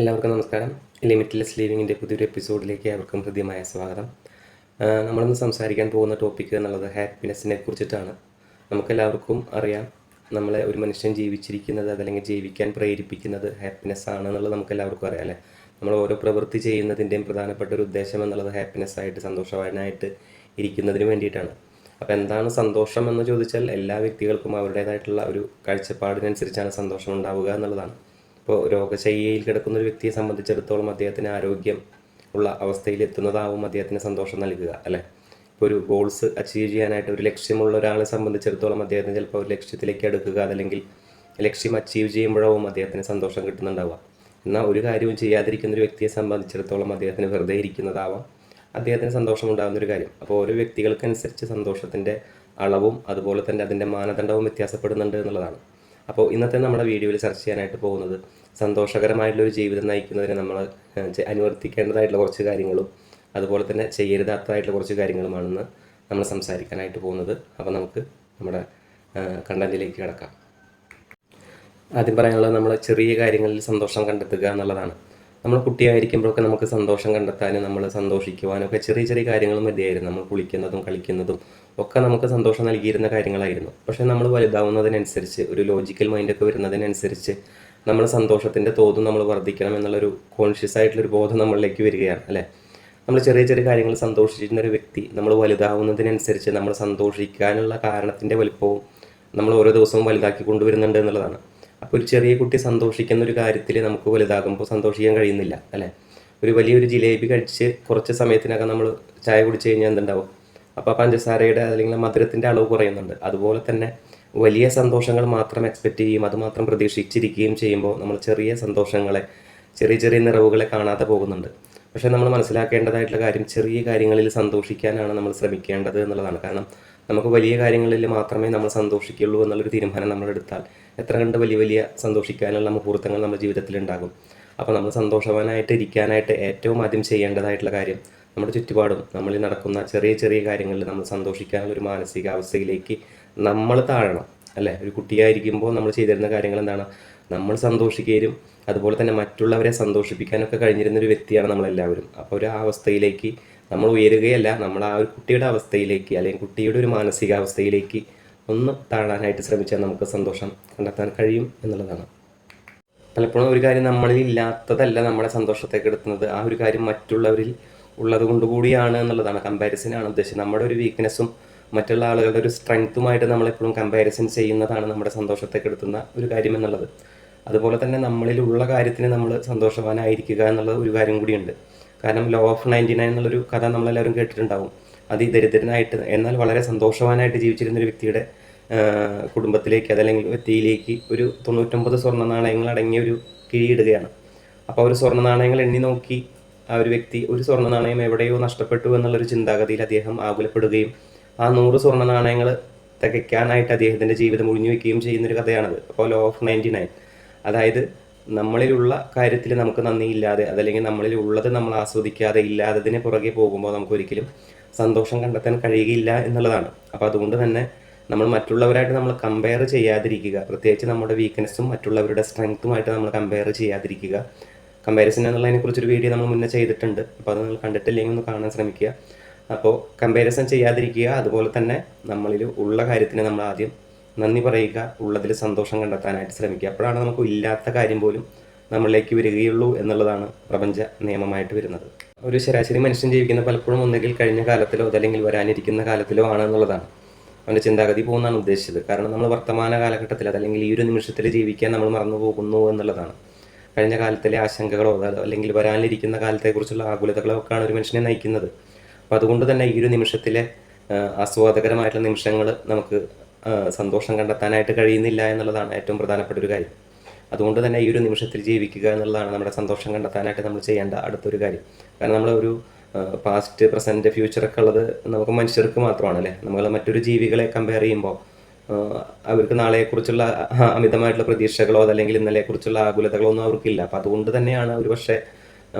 എല്ലാവർക്കും നമസ്കാരം. ലിമിറ്റ്ലെസ് ലിവിങ്ങിന്റെ പുതിയൊരു എപ്പിസോഡിലേക്ക് ഏവർക്കും ഹൃദ്യമായ സ്വാഗതം. നമ്മളിന്ന് സംസാരിക്കാൻ പോകുന്ന ടോപ്പിക്ക് എന്നുള്ളത് ഹാപ്പിനെസ്സിനെ കുറിച്ചിട്ടാണ്. നമുക്കെല്ലാവർക്കും അറിയാം നമ്മളെ ഒരു മനുഷ്യൻ ജീവിച്ചിരിക്കുന്നത് അതല്ലെങ്കിൽ ജീവിക്കാൻ പ്രേരിപ്പിക്കുന്നത് ഹാപ്പിനെസ് ആണ് എന്നുള്ളത് നമുക്കെല്ലാവർക്കും അറിയാം അല്ലേ? നമ്മൾ ഓരോ പ്രവൃത്തി ചെയ്യുന്നതിന്റെയും പ്രധാനപ്പെട്ട ഒരു ഉദ്ദേശം എന്നുള്ളത് ഹാപ്പിനെസ് ആയിട്ട് സന്തോഷവാനായിട്ട് ഇരിക്കുന്നതിന് വേണ്ടിയിട്ടാണ്. അപ്പോൾ എന്താണ് സന്തോഷം എന്ന് ചോദിച്ചാൽ എല്ലാ വ്യക്തികൾക്കും അവരുടേതായിട്ടുള്ള ഒരു കാഴ്ചപ്പാടിനനുസരിച്ചാണ് സന്തോഷം ഉണ്ടാവുക എന്നുള്ളതാണ്. ഇപ്പോൾ രോഗശയ്യയിൽ കിടക്കുന്ന ഒരു വ്യക്തിയെ സംബന്ധിച്ചിടത്തോളം അദ്ദേഹത്തിന് ആരോഗ്യം ഉള്ള അവസ്ഥയിൽ എത്തുന്നതാവും അദ്ദേഹത്തിന് സന്തോഷം നൽകുക അല്ലേ? ഇപ്പോൾ ഒരു ഗോൾസ് അച്ചീവ് ചെയ്യാനായിട്ട് ഒരു ലക്ഷ്യമുള്ള ഒരാളെ സംബന്ധിച്ചിടത്തോളം അദ്ദേഹത്തിന് ചിലപ്പോൾ ഒരു ലക്ഷ്യത്തിലേക്ക് അടുക്കുക അതല്ലെങ്കിൽ ലക്ഷ്യം അച്ചീവ് ചെയ്യുമ്പോഴാവും അദ്ദേഹത്തിന് സന്തോഷം കിട്ടുന്നുണ്ടാവുക. എന്നാൽ ഒരു കാര്യവും ചെയ്യാതിരിക്കുന്ന ഒരു വ്യക്തിയെ സംബന്ധിച്ചിടത്തോളം അദ്ദേഹത്തിന് വെറുതെ ഇരിക്കുന്നതാവാം അദ്ദേഹത്തിന് സന്തോഷം ഉണ്ടാകുന്ന ഒരു കാര്യം. അപ്പോൾ ഓരോ വ്യക്തികൾക്കനുസരിച്ച് സന്തോഷത്തിന്റെ അളവും അതുപോലെ തന്നെ അതിന്റെ മാനദണ്ഡവും വ്യത്യാസപ്പെടുന്നുണ്ട് എന്നുള്ളതാണ്. അപ്പോൾ ഇന്നത്തെ നമ്മുടെ വീഡിയോയിൽ ചർച്ച ചെയ്യാനായിട്ട് പോകുന്നത് സന്തോഷകരമായിട്ടുള്ള ഒരു ജീവിതം നയിക്കുന്നതിന് നമ്മൾ അനുവർത്തിക്കേണ്ടതായിട്ടുള്ള കുറച്ച് കാര്യങ്ങളും അതുപോലെ തന്നെ ചെയ്യരുതാത്തതായിട്ടുള്ള കുറച്ച് കാര്യങ്ങളുമാണെന്ന് നമ്മൾ സംസാരിക്കാനായിട്ട് പോകുന്നത്. അപ്പോൾ നമുക്ക് നമ്മുടെ കണ്ടന്റിലേക്ക് കിടക്കാം. ആദ്യം പറയാനുള്ളത് നമ്മൾ ചെറിയ കാര്യങ്ങളിൽ സന്തോഷം കണ്ടെത്തുക എന്നുള്ളതാണ്. നമ്മൾ കുട്ടിയായിരിക്കുമ്പോഴൊക്കെ നമുക്ക് സന്തോഷം കണ്ടെത്താനും നമ്മൾ സന്തോഷിക്കുവാനും ഒക്കെ ചെറിയ ചെറിയ കാര്യങ്ങൾ മതിയായിരുന്നു. നമ്മൾ കുളിക്കുന്നതും കളിക്കുന്നതും ഒക്കെ നമുക്ക് സന്തോഷം നൽകിയിരുന്ന കാര്യങ്ങളായിരുന്നു. പക്ഷേ നമ്മൾ വലുതാവുന്നതിനനുസരിച്ച് ഒരു ലോജിക്കൽ മൈൻഡൊക്കെ വരുന്നതിനനുസരിച്ച് നമ്മൾ സന്തോഷത്തിന്റെ തോതും നമ്മൾ വർദ്ധിക്കണം എന്നുള്ളൊരു കോൺഷ്യസ് ആയിട്ടുള്ളൊരു ബോധം നമ്മളിലേക്ക് വരികയാണ് അല്ലേ? നമ്മൾ ചെറിയ ചെറിയ കാര്യങ്ങൾ സന്തോഷിച്ചിരുന്ന ഒരു വ്യക്തി നമ്മൾ വലുതാവുന്നതിനനുസരിച്ച് നമ്മൾ സന്തോഷിക്കാനുള്ള കാരണത്തിന്റെ വലിപ്പവും നമ്മൾ ഓരോ ദിവസവും വലുതാക്കി കൊണ്ടുവരുന്നുണ്ട് എന്നുള്ളതാണ്. അപ്പോൾ ഒരു ചെറിയ കുട്ടി സന്തോഷിക്കുന്ന ഒരു കാര്യത്തിൽ നമുക്ക് വലുതാകുമ്പോൾ സന്തോഷിക്കാൻ കഴിയുന്നില്ല അല്ലേ? ഒരു വലിയൊരു ജിലേബി കഴിച്ച് കുറച്ച് സമയത്തിനകം നമ്മൾ ചായ കുടിച്ച് കഴിഞ്ഞാൽ എന്തുണ്ടാവും? അപ്പോൾ പഞ്ചസാരയുടെ അല്ലെങ്കിൽ മധുരത്തിന്റെ അളവ് കുറയുന്നുണ്ട്. അതുപോലെ തന്നെ വലിയ സന്തോഷങ്ങൾ മാത്രം എക്സ്പെക്റ്റ് ചെയ്യും അതുമാത്രം പ്രതീക്ഷിച്ചിരിക്കുകയും ചെയ്യുമ്പോൾ നമ്മൾ ചെറിയ സന്തോഷങ്ങളെ ചെറിയ ചെറിയ നിറവുകളെ കാണാതെ പോകുന്നുണ്ട്. പക്ഷേ നമ്മൾ മനസ്സിലാക്കേണ്ടതായിട്ടുള്ള കാര്യം ചെറിയ കാര്യങ്ങളിൽ സന്തോഷിക്കാനാണ് നമ്മൾ ശ്രമിക്കേണ്ടത് എന്നുള്ളതാണ്. കാരണം നമുക്ക് വലിയ കാര്യങ്ങളിൽ മാത്രമേ നമ്മൾ സന്തോഷിക്കുള്ളൂ എന്നുള്ളൊരു തീരുമാനം നമ്മൾ എടുത്താൽ എത്ര കണ്ട് വലിയ വലിയ സന്തോഷിക്കാനുള്ള മുഹൂർത്തങ്ങൾ നമ്മുടെ ജീവിതത്തിൽ ഉണ്ടാകും അപ്പോൾ നമ്മൾ സന്തോഷവാനായിട്ട് ഇരിക്കാനായിട്ട് ഏറ്റവും ആദ്യം ചെയ്യേണ്ടതായിട്ടുള്ള കാര്യം നമ്മുടെ ചുറ്റുപാടും നമ്മളിൽ നടക്കുന്ന ചെറിയ ചെറിയ കാര്യങ്ങളിൽ നമ്മൾ സന്തോഷിക്കാനുള്ള ഒരു മാനസികാവസ്ഥയിലേക്ക് നമ്മൾ താഴണം അല്ലേ? ഒരു കുട്ടിയായിരിക്കുമ്പോൾ നമ്മൾ ചെയ്തിരുന്ന കാര്യങ്ങൾ എന്താണ്? നമ്മൾ സന്തോഷിക്കുകയും അതുപോലെ തന്നെ മറ്റുള്ളവരെ സന്തോഷിപ്പിക്കാനൊക്കെ കഴിഞ്ഞിരുന്ന ഒരു വ്യക്തിയാണ് നമ്മളെല്ലാവരും. അപ്പോൾ ഒരു അവസ്ഥയിലേക്ക് നമ്മൾ ഉയരുകയല്ല നമ്മൾ ആ ഒരു കുട്ടിയുടെ അവസ്ഥയിലേക്ക് അല്ലെങ്കിൽ കുട്ടിയുടെ ഒരു മാനസികാവസ്ഥയിലേക്ക് ഒന്ന് താഴാനായിട്ട് ശ്രമിച്ചാൽ നമുക്ക് സന്തോഷം കണ്ടെത്താൻ കഴിയും എന്നുള്ളതാണ്. പലപ്പോഴും ഒരു കാര്യം നമ്മളിൽ ഇല്ലാത്തതല്ല നമ്മളെ സന്തോഷത്തെ കെടുത്തുന്നത് ആ ഒരു കാര്യം മറ്റുള്ളവരിൽ ഉള്ളത് കൊണ്ട് കൂടിയാണ് എന്നുള്ളതാണ്. കമ്പാരിസനാണ് ഉദ്ദേശിച്ചത്. നമ്മുടെ ഒരു വീക്ക്നെസ്സും മറ്റുള്ള ആളുകളുടെ ഒരു സ്ട്രെങ്ത്തുമായിട്ട് നമ്മളെപ്പോഴും കമ്പാരിസൺ ചെയ്യുന്നതാണ് നമ്മുടെ സന്തോഷത്തെ കെടുത്തുന്ന ഒരു കാര്യം എന്നുള്ളത്. അതുപോലെ തന്നെ നമ്മളിലുള്ള കാര്യത്തിന് നമ്മൾ സന്തോഷവാനായിരിക്കുക എന്നുള്ള ഒരു കാര്യം കൂടിയുണ്ട്. കാരണം ലോ ഓഫ് നയന്റി നയൻ എന്നുള്ളൊരു കഥ നമ്മളെല്ലാവരും കേട്ടിട്ടുണ്ടാവും. അതിദരിദ്രനായിട്ട് എന്നാൽ വളരെ സന്തോഷവാനായിട്ട് ജീവിച്ചിരുന്ന ഒരു വ്യക്തിയുടെ കുടുംബത്തിലേക്ക് അതല്ലെങ്കിൽ വ്യക്തിയിലേക്ക് ഒരു തൊണ്ണൂറ്റൊമ്പത് സ്വർണ നാണയങ്ങൾ അടങ്ങിയ ഒരു കിഴിയിടുകയാണ്. അപ്പോൾ ഒരു സ്വർണ നാണയങ്ങൾ എണ്ണി നോക്കി ആ ഒരു വ്യക്തി ഒരു സ്വർണ നാണയം എവിടെയോ നഷ്ടപ്പെട്ടു എന്നുള്ളൊരു ചിന്താഗതിയിൽ അദ്ദേഹം ആകുലപ്പെടുകയും ആ നൂറ് സ്വർണ നാണയങ്ങൾ തികയ്ക്കാനായിട്ട് അദ്ദേഹത്തിന്റെ ജീവിതം ഒഴിഞ്ഞു വയ്ക്കുകയും ചെയ്യുന്നൊരു കഥയാണത്. അപ്പോൾ ലോ ഓഫ് നയന്റി നയൻ അതായത് നമ്മളിലുള്ള കാര്യത്തിൽ നമുക്ക് നന്ദിയില്ലാതെ അതല്ലെങ്കിൽ നമ്മളിൽ ഉള്ളത് നമ്മൾ ആസ്വദിക്കാതെ ഇല്ലാത്തതിന് പുറകെ പോകുമ്പോൾ നമുക്ക് ഒരിക്കലും സന്തോഷം കണ്ടെത്താൻ കഴിയുകയില്ല എന്നുള്ളതാണ്. അപ്പോൾ അതുകൊണ്ട് തന്നെ നമ്മൾ മറ്റുള്ളവരായിട്ട് നമ്മൾ കമ്പയർ ചെയ്യാതിരിക്കുക. പ്രത്യേകിച്ച് നമ്മുടെ വീക്ക്നെസ്സും മറ്റുള്ളവരുടെ സ്ട്രെങ്ത്തുമായിട്ട് നമ്മൾ കമ്പയർ ചെയ്യാതിരിക്കുക. കമ്പാരിസൺ എന്നുള്ളതിനെക്കുറിച്ചൊരു വീഡിയോ നമ്മൾ മുന്നേ ചെയ്തിട്ടുണ്ട്. അപ്പോൾ അത് നിങ്ങൾ കണ്ടിട്ടില്ലെങ്കിൽ ഒന്ന് കാണാൻ ശ്രമിക്കുക. അപ്പോൾ കമ്പാരിസൺ ചെയ്യാതിരിക്കുക അതുപോലെ തന്നെ നമ്മളിൽ ഉള്ള കാര്യത്തിന് നമ്മൾ ആദ്യം നന്ദി പറയുക ഉള്ളതിൽ സന്തോഷം കണ്ടെത്താനായിട്ട് ശ്രമിക്കുക. അപ്പോഴാണ് നമുക്ക് ഇല്ലാത്ത കാര്യം പോലും നമ്മളിലേക്ക് വരികയുള്ളൂ എന്നുള്ളതാണ് പ്രപഞ്ച നിയമമായിട്ട് വരുന്നത്. ഒരു ശരാശരി മനുഷ്യൻ ജീവിക്കുന്ന പലപ്പോഴും ഒന്നുകിൽ കഴിഞ്ഞ കാലത്തിലോ അതല്ലെങ്കിൽ വരാനിരിക്കുന്ന കാലത്തിലോ ആണ് എന്നുള്ളതാണ് അവന്റെ ചിന്താഗതി പോകുന്നതാണ് ഉദ്ദേശിച്ചത്. കാരണം നമ്മൾ വർത്തമാന കാലഘട്ടത്തിൽ അതല്ലെങ്കിൽ ഈ ഒരു നിമിഷത്തിൽ ജീവിക്കാൻ നമ്മൾ മറന്നു പോകുന്നു എന്നുള്ളതാണ്. കഴിഞ്ഞ കാലത്തിലെ ആശങ്കകളോ അല്ലെങ്കിൽ വരാനിരിക്കുന്ന കാലത്തെക്കുറിച്ചുള്ള ആകുലതകളോ ഒക്കെയാണ് ഒരു മനുഷ്യനെ നയിക്കുന്നത്. അപ്പോൾ അതുകൊണ്ട് തന്നെ ഈ ഒരു നിമിഷത്തിലെ ആസ്വാദകരമായിട്ടുള്ള നിമിഷങ്ങൾ നമുക്ക് സന്തോഷം കണ്ടെത്താനായിട്ട് കഴിയുന്നില്ല എന്നുള്ളതാണ് ഏറ്റവും പ്രധാനപ്പെട്ട ഒരു കാര്യം. അതുകൊണ്ട് തന്നെ ഈ ഒരു നിമിഷത്തിൽ ജീവിക്കുക എന്നുള്ളതാണ് നമ്മുടെ സന്തോഷം കണ്ടെത്താനായിട്ട് നമ്മൾ ചെയ്യേണ്ട അടുത്തൊരു കാര്യം. കാരണം നമ്മൾ ഒരു പാസ്റ്റ് പ്രസന്റ് ഫ്യൂച്ചറൊക്കെ ഉള്ളത് നമുക്ക് മനുഷ്യർക്ക് മാത്രമാണ് അല്ലേ നമ്മൾ മറ്റൊരു ജീവികളെ കമ്പയർ ചെയ്യുമ്പോൾ അവർക്ക് നാളെക്കുറിച്ചുള്ള അമിതമായിട്ടുള്ള പ്രതീക്ഷകളോ അതല്ലെങ്കിൽ ഇന്നലെക്കുറിച്ചുള്ള ആകുലതകളോ ഒന്നും അവർക്കില്ല. അപ്പം അതുകൊണ്ട് തന്നെയാണ് ഒരു പക്ഷേ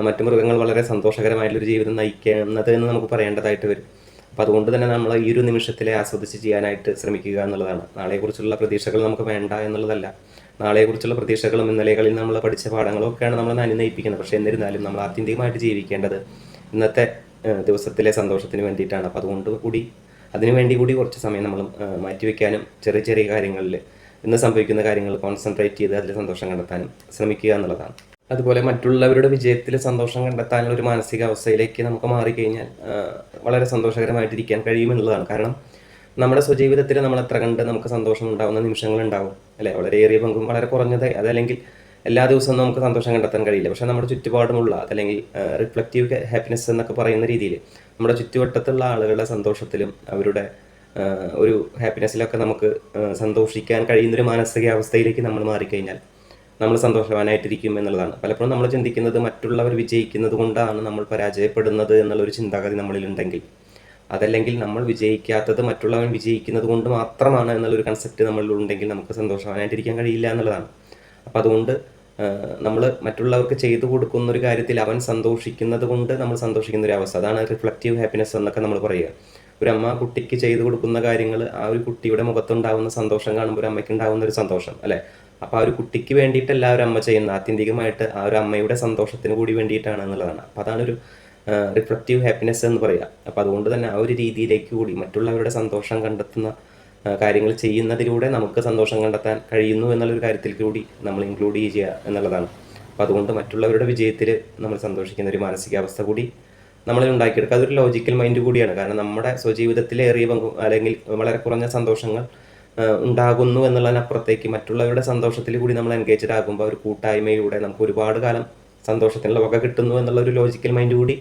മറ്റു മൃഗങ്ങൾ വളരെ സന്തോഷകരമായിട്ടുള്ളൊരു ജീവിതം നയിക്കുന്നത് എന്ന് നമുക്ക് പറയേണ്ടതായിട്ട് വരും. അപ്പോൾ അതുകൊണ്ട് തന്നെ നമ്മൾ ഈ ഒരു നിമിഷത്തിലെ ആസ്വദിച്ച് ചെയ്യാനായിട്ട് ശ്രമിക്കുക എന്നുള്ളതാണ്. നാളെക്കുറിച്ചുള്ള പ്രതീക്ഷകൾ നമുക്ക് വേണ്ട എന്നുള്ളതല്ല. നാളെക്കുറിച്ചുള്ള പ്രതീക്ഷകളും ഇന്നലെകളിൽ നമ്മൾ പഠിച്ച പാഠങ്ങളും ഒക്കെയാണ് നമ്മൾ അനുനയിപ്പിക്കുന്നത് പക്ഷേ എന്നിരുന്നാലും നമ്മൾ ആത്യന്തികമായിട്ട് ജീവിക്കേണ്ടത് ഇന്നത്തെ ദിവസത്തിലെ സന്തോഷത്തിന് വേണ്ടിയിട്ടാണ്. അപ്പോൾ അതുകൊണ്ട് കൂടി അതിനു വേണ്ടി കൂടി കുറച്ച് സമയം നമ്മൾ മാറ്റിവെക്കാനും ചെറിയ ചെറിയ കാര്യങ്ങളിൽ ഇന്ന് സംഭവിക്കുന്ന കാര്യങ്ങൾ കോൺസെൻട്രേറ്റ് ചെയ്ത് അതിൽ സന്തോഷം കണ്ടെത്താനും ശ്രമിക്കുക എന്നുള്ളതാണ്. അതുപോലെ മറ്റുള്ളവരുടെ വിജയത്തിൽ സന്തോഷം കണ്ടെത്താനുള്ള ഒരു മാനസികാവസ്ഥയിലേക്ക് നമുക്ക് മാറിക്കഴിഞ്ഞാൽ വളരെ സന്തോഷകരമായിട്ടിരിക്കാൻ കഴിയുമെന്നുള്ളതാണ്. കാരണം നമ്മുടെ സ്വജീവിതത്തിൽ നമ്മൾ എത്ര കണ്ട് നമുക്ക് സന്തോഷം ഉണ്ടാകുന്ന നിമിഷങ്ങൾ ഉണ്ടാവും അല്ലേ? വളരെയേറിയ പങ്കും വളരെ കുറഞ്ഞത് അതല്ലെങ്കിൽ എല്ലാ ദിവസവും നമുക്ക് സന്തോഷം കണ്ടെത്താൻ കഴിയില്ല. പക്ഷേ നമ്മുടെ ചുറ്റുപാടുമുള്ള അതല്ലെങ്കിൽ റിഫ്ലക്റ്റീവ് ഹാപ്പിനെസ് എന്നൊക്കെ പറയുന്ന രീതിയിൽ നമ്മുടെ ചുറ്റുവട്ടത്തുള്ള ആളുകളുടെ സന്തോഷത്തിലും അവരുടെ ഒരു ഹാപ്പിനെസ്സിലൊക്കെ നമുക്ക് സന്തോഷിക്കാൻ കഴിയുന്നൊരു മാനസികാവസ്ഥയിലേക്ക് നമ്മൾ മാറിക്കഴിഞ്ഞാൽ നമ്മൾ സന്തോഷവാനായിട്ടിരിക്കും എന്നുള്ളതാണ്. പലപ്പോഴും നമ്മൾ ചിന്തിക്കുന്നത് മറ്റുള്ളവർ വിജയിക്കുന്നത് കൊണ്ടാണ് നമ്മൾ പരാജയപ്പെടുന്നത് എന്നുള്ളൊരു ചിന്താഗതി നമ്മളിലുണ്ടെങ്കിൽ. അതല്ലെങ്കിൽ നമ്മൾ വിജയിക്കാത്തത് മറ്റുള്ളവൻ വിജയിക്കുന്നത് കൊണ്ട് മാത്രമാണ് എന്നുള്ളൊരു കൺസെപ്റ്റ് നമ്മളിലുണ്ടെങ്കിൽ നമുക്ക് സന്തോഷവാനായിട്ടിരിക്കാൻ കഴിയില്ല എന്നുള്ളതാണ്. അപ്പോൾ അതുകൊണ്ട് നമ്മൾ മറ്റുള്ളവർക്ക് ചെയ്തു കൊടുക്കുന്ന ഒരു കാര്യത്തിൽ അവൻ സന്തോഷിക്കുന്നത് കൊണ്ട് നമ്മൾ സന്തോഷിക്കുന്ന ഒരു അവസ്ഥ. അതാണ് റിഫ്ലക്റ്റീവ് ഹാപ്പിനെസ് എന്നൊക്കെ നമ്മൾ പറയുക. ഒരു അമ്മ കുട്ടിക്ക് ചെയ്തു കൊടുക്കുന്ന കാര്യങ്ങൾ ആ ഒരു കുട്ടിയുടെ മുഖത്തുണ്ടാകുന്ന സന്തോഷം കാണുമ്പോൾ ഒരു അമ്മയ്ക്ക് ഉണ്ടാകുന്ന ഒരു സന്തോഷം അല്ലേ? അപ്പോൾ ആ ഒരു കുട്ടിക്ക് വേണ്ടിയിട്ടല്ല ഒരു അമ്മ ചെയ്യുന്ന ആത്യന്തികമായിട്ട് ആ ഒരു അമ്മയുടെ സന്തോഷത്തിന് കൂടി വേണ്ടിയിട്ടാണ് എന്നുള്ളതാണ്. അപ്പോൾ അതാണ് ഒരു റിഫ്ലക്റ്റീവ് ഹാപ്പിനെസ് എന്ന് പറയുക. അപ്പോൾ അതുകൊണ്ട് തന്നെ ആ ഒരു രീതിയിലേക്ക് കൂടി മറ്റുള്ളവരുടെ സന്തോഷം കണ്ടെത്തുന്ന കാര്യങ്ങൾ ചെയ്യുന്നതിലൂടെ നമുക്ക് സന്തോഷം കണ്ടെത്താൻ കഴിയുന്നു എന്നുള്ളൊരു കാര്യത്തിൽ കൂടി നമ്മൾ ഇൻക്ലൂഡ് ചെയ്യുക എന്നുള്ളതാണ്. അപ്പോൾ അതുകൊണ്ട് മറ്റുള്ളവരുടെ വിജയത്തിൽ നമ്മൾ സന്തോഷിക്കുന്ന ഒരു മാനസികാവസ്ഥ കൂടി നമ്മളിൽ ഉണ്ടാക്കിയെടുക്കുക. അതൊരു ലോജിക്കൽ മൈൻഡ് കൂടിയാണ്. കാരണം നമ്മുടെ സ്വജീവിതത്തിലെ ഏറിയ പങ്കും അല്ലെങ്കിൽ വളരെ കുറഞ്ഞ സന്തോഷങ്ങൾ ഉണ്ടാകുന്നു എന്നുള്ളതിനപ്പുറത്തേക്ക് മറ്റുള്ളവരുടെ സന്തോഷത്തിൽ കൂടി നമ്മൾ എൻഗേജ്ഡ് ആകുമ്പോൾ ഒരു കൂട്ടായ്മയിലൂടെ നമുക്ക് ഒരുപാട് കാലം സന്തോഷത്തിനുള്ള വക കിട്ടുന്നു എന്നുള്ള ഒരു ലോജിക്കൽ മൈൻഡ് കൂടി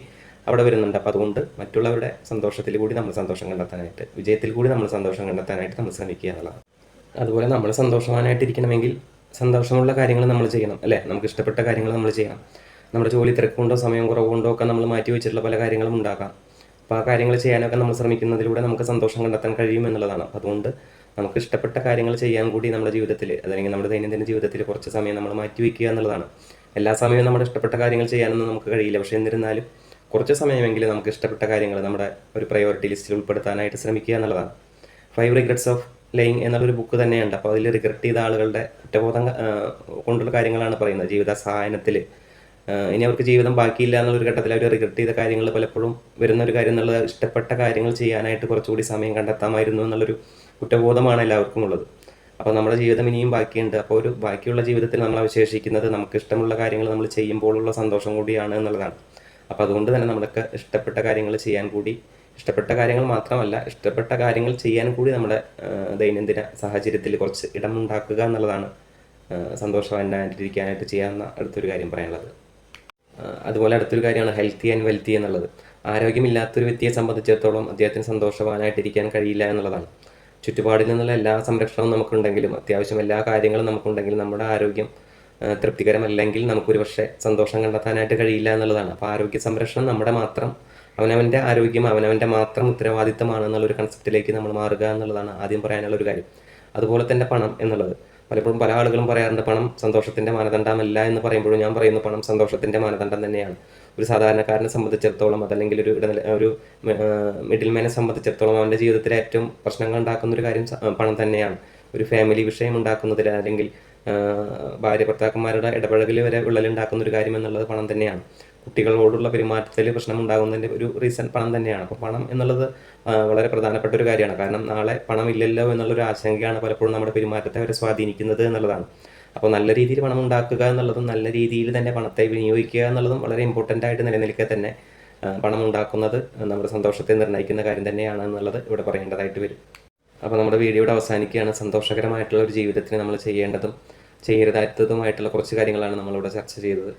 അവിടെ വരുന്നുണ്ട്. അപ്പോൾ അതുകൊണ്ട് മറ്റുള്ളവരുടെ സന്തോഷത്തിൽ കൂടി നമ്മൾ സന്തോഷം കണ്ടെത്താനായിട്ട് വിജയത്തിൽ കൂടി നമ്മൾ സന്തോഷം കണ്ടെത്താനായിട്ട് നമ്മൾ ശ്രമിക്കുക എന്നുള്ളതാണ്. അതുപോലെ നമ്മൾ സന്തോഷവാനായിട്ടിരിക്കണമെങ്കിൽ സന്തോഷമുള്ള കാര്യങ്ങൾ നമ്മൾ ചെയ്യണം അല്ലേ? നമുക്ക് ഇഷ്ടപ്പെട്ട കാര്യങ്ങൾ നമ്മൾ ചെയ്യണം. നമ്മുടെ ജോലി തിരക്കുകൊണ്ടോ സമയം കുറവുകൊണ്ടോ ഒക്കെ നമ്മൾ മാറ്റി വെച്ചിട്ടുള്ള പല കാര്യങ്ങളും ഉണ്ടാക്കാം അപ്പോൾ ആ കാര്യങ്ങൾ ചെയ്യാനൊക്കെ നമ്മൾ ശ്രമിക്കുന്നതിലൂടെ നമുക്ക് സന്തോഷം കണ്ടെത്താൻ കഴിയും എന്നുള്ളതാണ്. അതുകൊണ്ട് നമുക്ക് ഇഷ്ടപ്പെട്ട കാര്യങ്ങൾ ചെയ്യാൻ കൂടി നമ്മുടെ ജീവിതത്തിൽ അതല്ലെങ്കിൽ നമ്മുടെ ദൈനംദിന ജീവിതത്തിൽ കുറച്ച് സമയം നമ്മൾ മാറ്റി വയ്ക്കുക എന്നുള്ളതാണ്. എല്ലാ സമയവും നമ്മുടെ ഇഷ്ടപ്പെട്ട കാര്യങ്ങൾ ചെയ്യാനൊന്നും നമുക്ക് കഴിയില്ല. പക്ഷേ എന്നിരുന്നാലും കുറച്ച് സമയമെങ്കിലും നമുക്ക് ഇഷ്ടപ്പെട്ട കാര്യങ്ങൾ നമ്മുടെ ഒരു പ്രയോറിറ്റി ലിസ്റ്റിൽ ഉൾപ്പെടുത്താനായിട്ട് ശ്രമിക്കുക എന്നുള്ളതാണ്. ഫൈവ് റിഗ്രറ്റ്സ് ഓഫ് ലൈങ് എന്നുള്ളൊരു ബുക്ക് തന്നെയുണ്ട്. അപ്പോൾ അതിൽ റിഗ്രറ്റ് ചെയ്ത ആളുകളുടെ കുറ്റബോധം കൊണ്ടുള്ള കാര്യങ്ങളാണ് പറയുന്നത്. ജീവിത സഹായനത്തിൽ ഇനി അവർക്ക് ജീവിതം ബാക്കിയില്ല എന്നുള്ളൊരു ഘട്ടത്തിൽ അവർ റിഗ്രറ്റ് ചെയ്ത കാര്യങ്ങൾ പലപ്പോഴും വരുന്ന ഒരു കാര്യം എന്നുള്ളത് ഇഷ്ടപ്പെട്ട കാര്യങ്ങൾ ചെയ്യാനായിട്ട് കുറച്ചുകൂടി സമയം കണ്ടെത്താമായിരുന്നു എന്നുള്ളൊരു കുറ്റബോധമാണ് എല്ലാവർക്കും ഉള്ളത്. അപ്പോൾ നമ്മുടെ ജീവിതം ഇനിയും ബാക്കിയുണ്ട്. അപ്പോൾ ഒരു ബാക്കിയുള്ള ജീവിതത്തിൽ നമ്മൾ അവശേഷിക്കുന്നത് നമുക്ക് ഇഷ്ടമുള്ള കാര്യങ്ങൾ നമ്മൾ ചെയ്യുമ്പോഴുള്ള സന്തോഷം കൂടിയാണ് എന്നുള്ളതാണ്. അപ്പോൾ അതുകൊണ്ട് തന്നെ നമ്മൾക്ക് ഇഷ്ടപ്പെട്ട കാര്യങ്ങൾ ചെയ്യാൻ കൂടി ഇഷ്ടപ്പെട്ട കാര്യങ്ങൾ മാത്രമല്ല ഇഷ്ടപ്പെട്ട കാര്യങ്ങൾ ചെയ്യാൻ കൂടി നമ്മുടെ ദൈനംദിന സാഹചര്യത്തിൽ കുറച്ച് ഇടമുണ്ടാക്കുക എന്നുള്ളതാണ് സന്തോഷവാനായിട്ടിരിക്കാനായിട്ട് ചെയ്യാവുന്ന അടുത്തൊരു കാര്യം പറയാനുള്ളത്. അതുപോലെ അടുത്തൊരു കാര്യമാണ് ഹെൽത്തി ആൻഡ് വെൽത്തി എന്നുള്ളത്. ആരോഗ്യമില്ലാത്തൊരു വ്യക്തിയെ സംബന്ധിച്ചിടത്തോളം അദ്ദേഹത്തിന് സന്തോഷവാനായിട്ടിരിക്കാൻ കഴിയില്ല എന്നുള്ളതാണ്. ചുറ്റുപാടിൽ നിന്നുള്ള എല്ലാ സംരക്ഷണവും നമുക്കുണ്ടെങ്കിലും അത്യാവശ്യം എല്ലാ കാര്യങ്ങളും നമുക്കുണ്ടെങ്കിലും നമ്മുടെ ആരോഗ്യം തൃപ്തികരമല്ലെങ്കിൽ നമുക്കൊരു പക്ഷേ സന്തോഷം കണ്ടെത്താനായിട്ട് കഴിയില്ല എന്നുള്ളതാണ്. അപ്പോൾ ആരോഗ്യ സംരക്ഷണം നമ്മുടെ മാത്രം അവനവന്റെ ആരോഗ്യം അവനവന്റെ മാത്രം ഉത്തരവാദിത്തമാണ് എന്നുള്ളൊരു കൺസെപ്റ്റിലേക്ക് നമ്മൾ മാറുക എന്നുള്ളതാണ് ആദ്യം പറയാനുള്ള ഒരു കാര്യം. അതുപോലെ തന്നെ പണം എന്നുള്ളത്. പലപ്പോഴും പല ആളുകളും പറയാറുണ്ട് പണം സന്തോഷത്തിന്റെ മാനദണ്ഡമല്ല എന്ന് പറയുമ്പോഴും ഞാൻ പറയുന്നു പണം സന്തോഷത്തിന്റെ മാനദണ്ഡം തന്നെയാണ്. ഒരു സാധാരണക്കാരനെ സംബന്ധിച്ചിടത്തോളം അതല്ലെങ്കിൽ ഒരു ഇടനില ഒരു മിഡിൽ മാനെ സംബന്ധിച്ചിടത്തോളം അവന്റെ ജീവിതത്തിലെ ഏറ്റവും പ്രശ്നങ്ങൾ ഉണ്ടാക്കുന്ന ഒരു കാര്യം പണം തന്നെയാണ്. ഒരു ഫാമിലി വിഷയം ഉണ്ടാക്കുന്നതിൽ അല്ലെങ്കിൽ ഭാര്യ ഭർത്താക്കന്മാരുടെ ഇടപഴകൽ വരെ വിള്ളലുണ്ടാക്കുന്ന ഒരു കാര്യം എന്നുള്ളത് പണം തന്നെയാണ്. കുട്ടികളോടുള്ള പെരുമാറ്റത്തിൽ പ്രശ്നം ഉണ്ടാകുന്നതിന്റെ ഒരു റീസൺ പണം തന്നെയാണ്. അപ്പോൾ പണം എന്നുള്ളത് വളരെ പ്രധാനപ്പെട്ട ഒരു കാര്യമാണ്. കാരണം നാളെ പണം ഇല്ലല്ലോ എന്നുള്ളൊരു ആശങ്കയാണ് പലപ്പോഴും നമ്മുടെ പെരുമാറ്റത്തെ അവരെ സ്വാധീനിക്കുന്നത് എന്നുള്ളതാണ്. അപ്പോൾ നല്ല രീതിയിൽ പണം ഉണ്ടാക്കുക എന്നുള്ളതും നല്ല രീതിയിൽ തന്നെ പണത്തെ വിനിയോഗിക്കുക എന്നുള്ളതും വളരെ ഇമ്പോർട്ടന്റ് ആയിട്ട് നിലനിൽക്കെ തന്നെ പണം ഉണ്ടാക്കുന്നത് നമ്മുടെ സന്തോഷത്തെ നിർണയിക്കുന്ന കാര്യം തന്നെയാണ് എന്നുള്ളത് ഇവിടെ പറയേണ്ടതായിട്ട് വരും. അപ്പോൾ നമ്മുടെ വീഡിയോയുടെ അവസാനിക്കുകയാണ്. സന്തോഷകരമായിട്ടുള്ള ഒരു ജീവിതത്തിന് നമ്മൾ ചെയ്യേണ്ടതും ചെയ്യരുതാത്തതുമായിട്ടുള്ള കുറച്ച് കാര്യങ്ങളാണ് നമ്മളിവിടെ ചർച്ച ചെയ്തത്.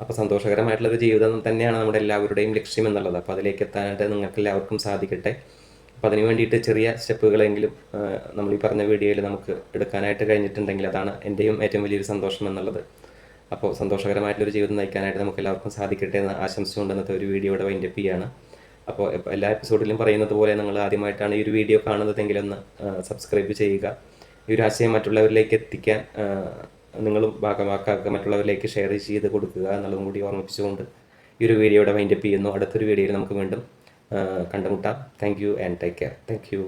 അപ്പോൾ സന്തോഷകരമായിട്ടുള്ള ഒരു ജീവിതം തന്നെയാണ് നമ്മുടെ എല്ലാവരുടെയും ലക്ഷ്യം എന്നുള്ളത്. അപ്പോൾ അതിലേക്ക് എത്താനായിട്ട് നിങ്ങൾക്ക് എല്ലാവർക്കും സാധിക്കട്ടെ. അപ്പോൾ അതിന് വേണ്ടിയിട്ട് ചെറിയ സ്റ്റെപ്പുകളെങ്കിലും നമ്മൾ ഈ പറഞ്ഞ വീഡിയോയിൽ നമുക്ക് എടുക്കാനായിട്ട് കഴിഞ്ഞിട്ടുണ്ടെങ്കിൽ അതാണ് എന്റെയും ഏറ്റവും വലിയൊരു സന്തോഷം എന്നുള്ളത്. അപ്പോൾ സന്തോഷകരമായിട്ടുള്ളൊരു ജീവിതം നയിക്കാനായിട്ട് നമുക്ക് എല്ലാവർക്കും സാധിക്കട്ടെ എന്ന് ആശംസിച്ചുകൊണ്ട് ഇന്നത്തെ ഒരു വീഡിയോയുടെ വൈൻഡപ്പ് ചെയ്യാണ്. അപ്പോൾ എല്ലാ എപ്പിസോഡിലും പറയുന്നത് പോലെ നിങ്ങൾ ആദ്യമായിട്ടാണ് ഈ ഒരു വീഡിയോ കാണുന്നതെങ്കിൽ ഒന്ന് സബ്സ്ക്രൈബ് ചെയ്യുക. ഈ ഒരു ആശയം മറ്റുള്ളവരിലേക്ക് എത്തിക്കാൻ നിങ്ങളും ഭാഗമാക്കാക്കുക മറ്റുള്ളവരിലേക്ക് ഷെയർ ചെയ്ത് കൊടുക്കുക എന്നുള്ളതും കൂടി ഓർമ്മിപ്പിച്ചുകൊണ്ട് ഈ ഒരു വീഡിയോ വീഡിയോയുടെ വൈൻഡപ്പ് ചെയ്യുന്നു. അടുത്തൊരു വീഡിയോയിൽ നമുക്ക് വീണ്ടും കണ്ടുമുട്ടാം. Thank you and take care thank you